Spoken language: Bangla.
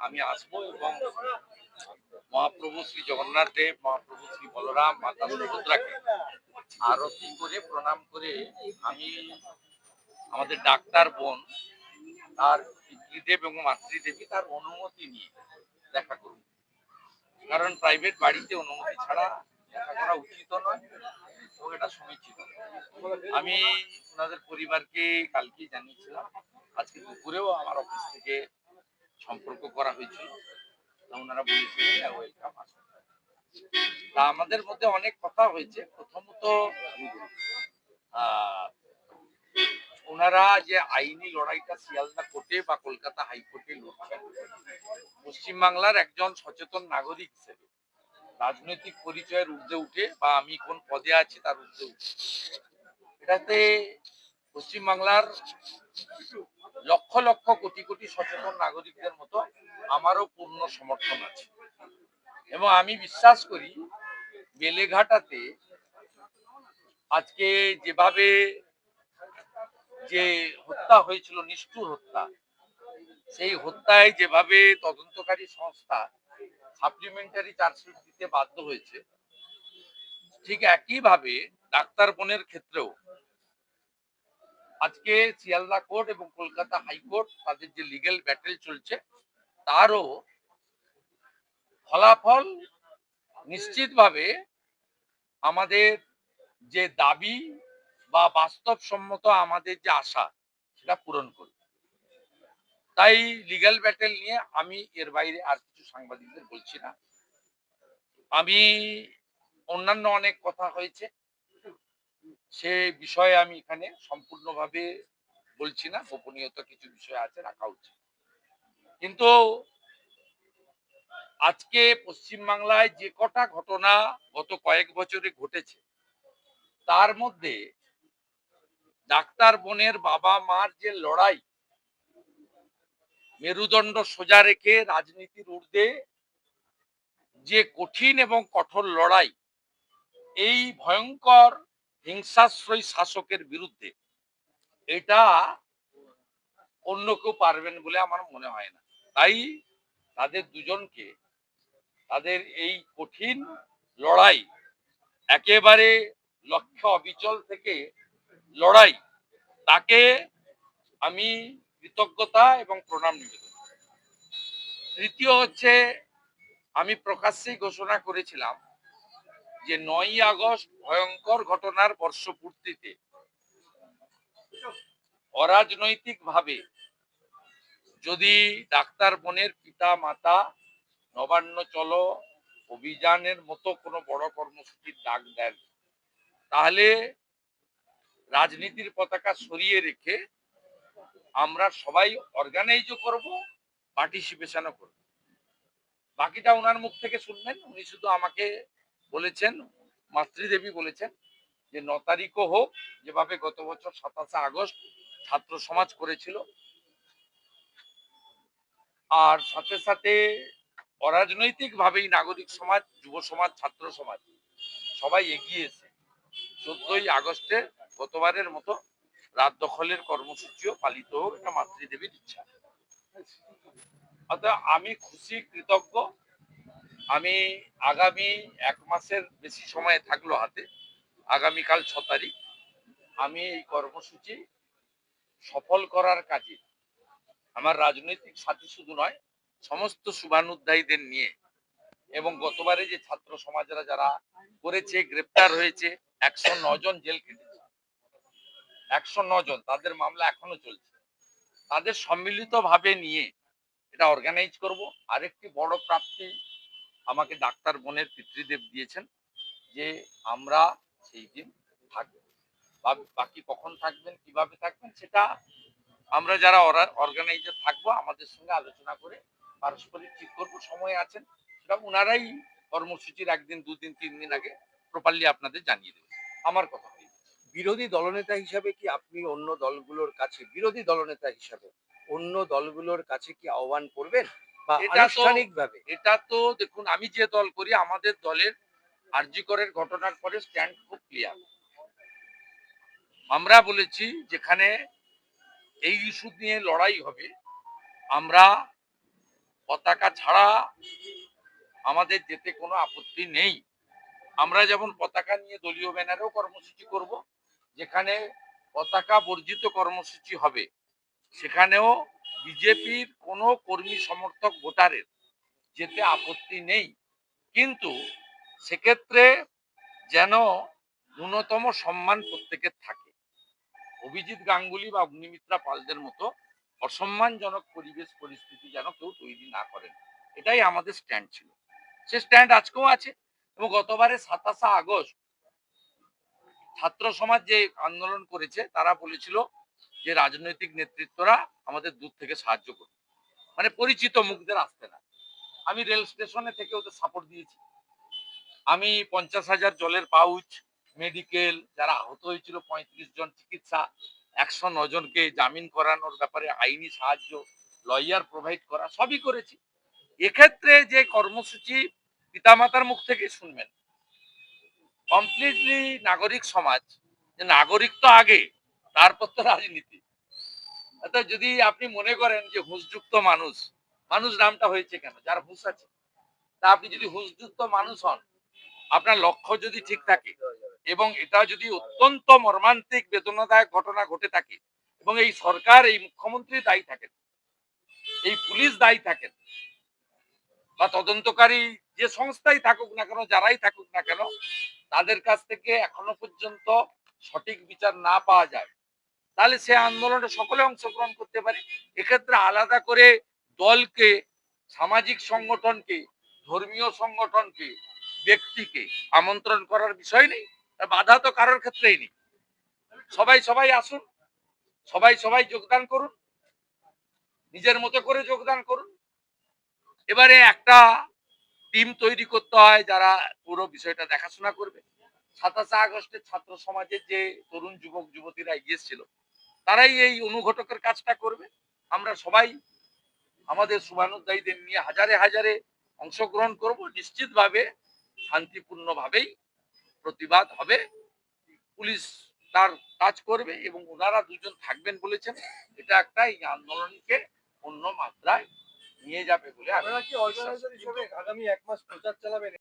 আমি আসব এবং মহাপ্রভু শ্রী জগন্নাথ দেব, মহাপ্রভু শ্রী বলরাম, মাতা সুভদ্রাকে আরতি করে, প্রণাম করে আমি আমাদের ডাক্তার বোন, তার পিতৃদেব এবং মাতৃদেবী তার অনুমতি নিয়ে দেখা করব। কারণ প্রাইভেট বাড়িতে অনুমতি ছাড়া দেখা করা উচিত নয় এবং এটা সমীচীন। আমি ওনাদের পরিবারকে কালকে জানিয়েছিলাম, আজকে দুপুরেও আমার অফিস থেকে সম্পর্ক করা হয়েছিল। ওনারা বলেছিলেন ওয়েলকাম তা আমাদের মধ্যে অনেক কথা হয়েছে। প্রথমত ওনারা যে আইনি লড়াইটা শিয়ালদা কোর্টে বা কলকাতা হাইকোর্টে লড়ছেন পশ্চিমবাংলার একজন সচেতন নাগরিক হিসেবে। রাজনৈতিক পরিচয়ের ঊর্ধ্বে উঠে বা আমি কোন পদে আছি তার ঊর্ধ্বে উঠে। এটাতে পশ্চিমবাংলার লক্ষ লক্ষ কোটি কোটি সচেতন নাগরিকদের মতো আমারও পূর্ণ সমর্থন আছে। এবং আমি বিশ্বাস করি, বেলেঘাটাতে আজকে যেভাবে যে হত্যা হয়েছিল, নিষ্ঠুর হত্যা, সেই হত্যায় যেভাবে তদন্তকারী সংস্থা সাপ্লিমেন্টারি চার্জশিট দিতে বাধ্য হয়েছে, ঠিক একইভাবে ডাক্তার বোনের ক্ষেত্রেও আজকে শিয়ালদা কোর্ট এবং কলকাতা হাইকোর্ট তাদের যে লিগেল ব্যাটেল চলছে, তারও ফলাফল নিশ্চিতভাবে আমাদের যে দাবি বা বাস্তবসম্মত আমাদের যে আশা, সেটা পূরণ করবে। তাই লিগ্যাল ব্যাটেল নিয়ে আমি এর বাইরে আর কিছু সাংবাদিকদের বলছি না। আমি অন্যান্য অনেক কথা হয়েছে সে বিষয়ে আমি এখানে সম্পূর্ণভাবে বলছি না, গোপনীয়তা কিছু বিষয় আছে, রাখা উচিত। কিন্তু আজকে পশ্চিমবাংলায় যে কটা ঘটনা গত কয়েক বছরে ঘটেছে, তার মধ্যে ডাক্তার বোনের বাবা মার যে লড়াই, মেরুদণ্ড সোজা রেখে রাজনীতির ঊর্ধ্বে যে কঠিন এবং কঠোর লড়াই, এই ভয়ঙ্কর হিংসাশ্রয়ী শাসকের বিরুদ্ধে। এটা অন্য কেউ পারবেন বলে আমার মনে হয় না। তাই তাদের দুজনকে, তাদের এই কঠিন লড়াই, একেবারে লক্ষ্য অবিচল থেকে লড়াই, তাকে আমি কৃতজ্ঞতা এবং প্রণাম নিবেদন তৃতীয় হচ্ছে, আমি প্রকাশ্যেই ঘোষণা করেছিলাম যে নয়ই আগস্ট ভয়ঙ্কর ঘটনার বর্ষপূর্তিতে অরাজনৈতিক ভাবে যদি ডাক্তার বোনের পিতা মাতা নবান্ন চলো অভিযানের মতো কোনো বড় কর্মসূচির ডাক দেন, তাহলে রাজনীতির পতাকা সরিয়ে রেখে আমরা সবাই অর্গানাইজও করব পার্টিসিপেশনও করব। বাকিটা ওনার মুখ থেকে শুনবেন, উনি শুধু আমাকে বলেছেন, মাতৃদেবী বলেছেন যে, ন তারিখও হোক, যেভাবে গত বছর সাতাশে আগস্ট ছাত্র সমাজ করেছিল। আর সাথে সাথে অরাজনৈতিক ভাবেই নাগরিক সমাজ, যুব সমাজ, ছাত্র সমাজ সবাই এগিয়ে এসে চোদ্দই আগস্টে গতবারের মতো রাত দখলের কর্মসূচিও পালিত হোক, এটা মাতৃদেবীর ইচ্ছা। অর্থাৎ আমি খুশি, কৃতজ্ঞ। আমি আগামী এক মাসের বেশি সময় থাকল হাতে, আগামীকাল ছ তারিখ, আমি এই কর্মসূচি সফল করার কাজে, আমার রাজনৈতিক সাথী শুধু নয়, সমস্ত শুভানুধ্যায়ীদের নিয়ে এবং গতবারে যে ছাত্র সমাজরা যারা করেছে, গ্রেপ্তার হয়েছে, একশো জন জেল কেটেছে একশো জন, তাদের মামলা এখনও চলছে। তাদের সম্মিলিত ভাবে নিয়ে এটা অর্গানাইজ করব। আরেকটি বড় প্রাপ্তি আমাকে ডাক্তার বোনের পিতৃদেব দিয়েছেন যে আমরা সেই দিন থাকব। বাকি কখন থাকবেন, কীভাবে থাকবেন, সেটা আমরা যারা অর্গানাইজার থাকব, আমাদের সঙ্গে আলোচনা করে পারস্পরিক ঠিক করব। সময় আছেন সেটা ওনারাই কর্মসূচির একদিন, দুদিন তিন দিন আগে প্রপারলি আপনাদের জানিয়ে দেবেন আমার কথা বিরোধী দলনেতা হিসাবে কি আপনি অন্য দলগুলোর কাছে, বিরোধী দলনেতা হিসাবে অন্য দলগুলোর কাছে কি আহ্বান করবেন? এটা তো- আনুষ্ঠানিকভাবে। এটা তো দেখুন আমি যে দল করি আমাদের দলের আরজিকরের ঘটনার পরে স্ট্যান্ড খুব ক্লিয়ার আমরা বলেছি যেখানে এই ইস্যু নিয়ে লড়াই হবে আমরা পতাকা ছাড়া আমাদের যেতে কোনো আপত্তি নেই। আমরা যেমন পতাকা নিয়ে দলীয় ব্যানারেও কর্মসূচি করব যেখানে পতাকা বর্জিত কর্মসূচি হবে সেখানেও বিজেপির কোনো কর্মী সমর্থক ভোটারের যেতে আপত্তি নেই। কিন্তু সেক্ষেত্রে যেন ন্যূনতম সম্মান প্রত্যেকের থাকে। অভিজিৎ গাঙ্গুলি বা অগ্নিমিত্রা পালদের মতো অসম্মানজনক পরিবেশ পরিস্থিতি যেন কেউ তৈরি না করেন। এটাই আমাদের স্ট্যান্ড ছিল। সে স্ট্যান্ড আজকেও আছে এবং গতবারে সাতাশা আগস্ট ছাত্র সমাজ যে আন্দোলন করেছে, তারা বলেছিল যে রাজনৈতিক নেতৃত্বরা আমাদের দূর থেকে সাহায্য করবে। মানে পরিচিত মুখদের আসতে না। আমি রেল স্টেশনে থেকে ওদের সাপোর্ট দিয়েছি। আমি পঞ্চাশ হাজার জলের পাউচ মেডিকেল যারা আহত হয়েছিল, পঁয়ত্রিশ জন চিকিৎসা, একশো জনকে জামিন করানোর ব্যাপারে আইনি সাহায্য লয়ার প্রোভাইড করা, সবই করেছি। এক্ষেত্রে যে কর্মসূচি পিতামাতার মুখ থেকে শুনবেন। কমপ্লিটলি নাগরিক সমাজ, যে নাগরিক তো আগে তারপর তো রাজনীতি। অর্থাৎ যদি আপনি মনে করেন যে হুঁশযুক্ত মানুষ মানুষ নামটা হয়েছে কেন? যার হুঁশ আছে। তা আপনি যদি হুঁশযুক্ত মানুষ হন, আপনার লক্ষ্য যদি ঠিক থাকে এবং এটা যদি অত্যন্ত মর্মান্তিক, বেদনাদায়ক ঘটনা ঘটে থাকে এবং এই সরকার, এই মুখ্যমন্ত্রী দায়ী থাকেন, এই পুলিশ দায়ী থাকেন, বা তদন্তকারী যে সংস্থাই থাকুক না কেন, যারাই থাকুক না কেন, তাদের কাছ থেকে এখনও পর্যন্ত সঠিক বিচার না পাওয়া যায়। তাহলে সে আন্দোলনে সকলে অংশগ্রহণ করতে পারে। এক্ষেত্রে আলাদা করে দলকে, সামাজিক সংগঠনকে, ধর্মীয় সংগঠনকে, ব্যক্তিকে আমন্ত্রণ করার বিষয় নেই। বাধা তো কারোর ক্ষেত্রেই নেই। সবাই সবাই আসুন, সবাই সবাই যোগদান করুন, নিজের মতো করে যোগদান করুন। এবারে একটা টিম তৈরি করতে হয় যারা পুরো বিষয়টা দেখাশোনা করবে। সাতাশে আগস্টে ছাত্র সমাজের যে তরুণ যুবক, যুবতীরা এগিয়েছিল তারাই এই অনুঘটকের কাজটা করবে। আমরা সবাই আমাদের শুভানুদ্দায়ীদের নিয়ে হাজারে হাজারে অংশগ্রহণ করব। নিশ্চিতভাবে শান্তিপূর্ণভাবেই প্রতিবাদ হবে। পুলিশ তার কাজ করবে এবং ওনারা দুজন থাকবেন বলেছেন। এটা একটা এই আন্দোলনকে অন্য মাত্রায় নিয়ে যাবে বলে আগামী এক মাস প্রচার চালাবেন?